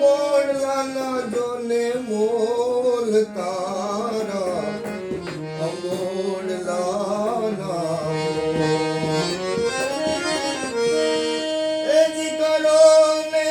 મોડાના જોને મોલ તારા. અમોડલાના એ દીકરો ને